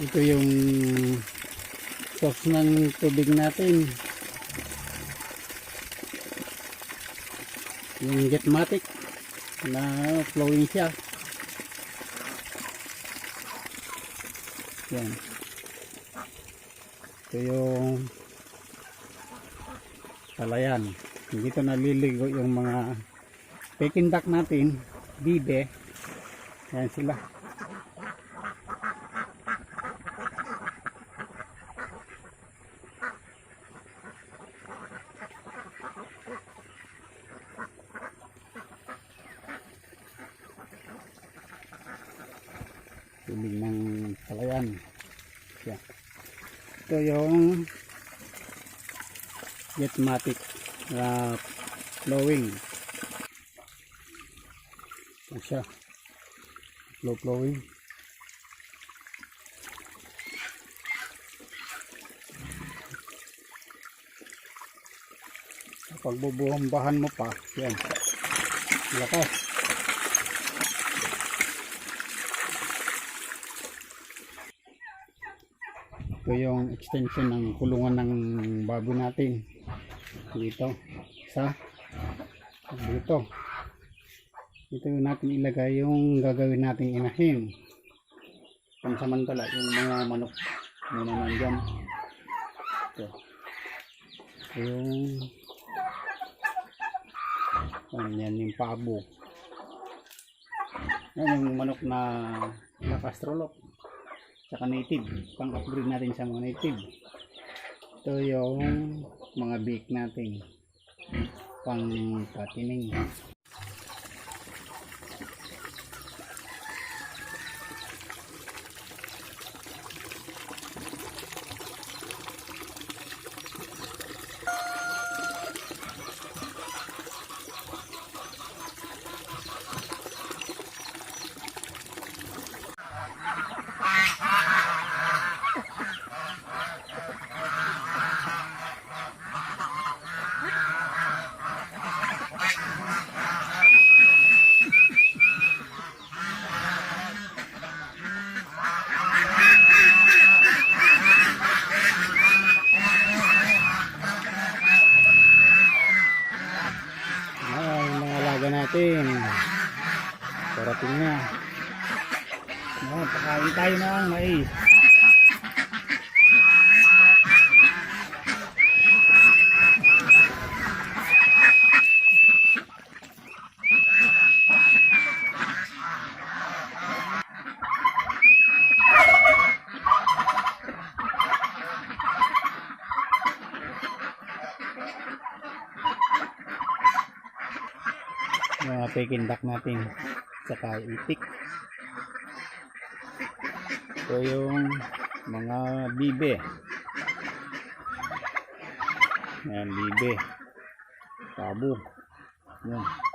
Ito yung source ng tubig natin. Yung jetmatic na flowing siya. Yan. Ito yung palayan. Dito naliligo yung mga peking duck natin, bibe. Yan sila. Tubig ng palayan. Yan. Ito yung jetmatic na flowing. Ito siya. Flow flowing. Kapag bubuhambahan mo pa, yan. Lakas. Ito yung extension ng kulungan ng baboy natin. Dito. Sa dito. Dito natin ilagay yung gagawin nating inahin. Pansamantala yung mga manok muna nandyan. Ito. Yung yan, yan yung pabo. Yan yung manok na nakastrolok saka native. Pang upgrade natin sa mga native. Ito yung mga bake natin. Pang patining natin. Parating na. Ayan, pakain tayo ng mais mga peking duck natin. Saka itik ito yung mga bibe. Yan bibe. Tabo yan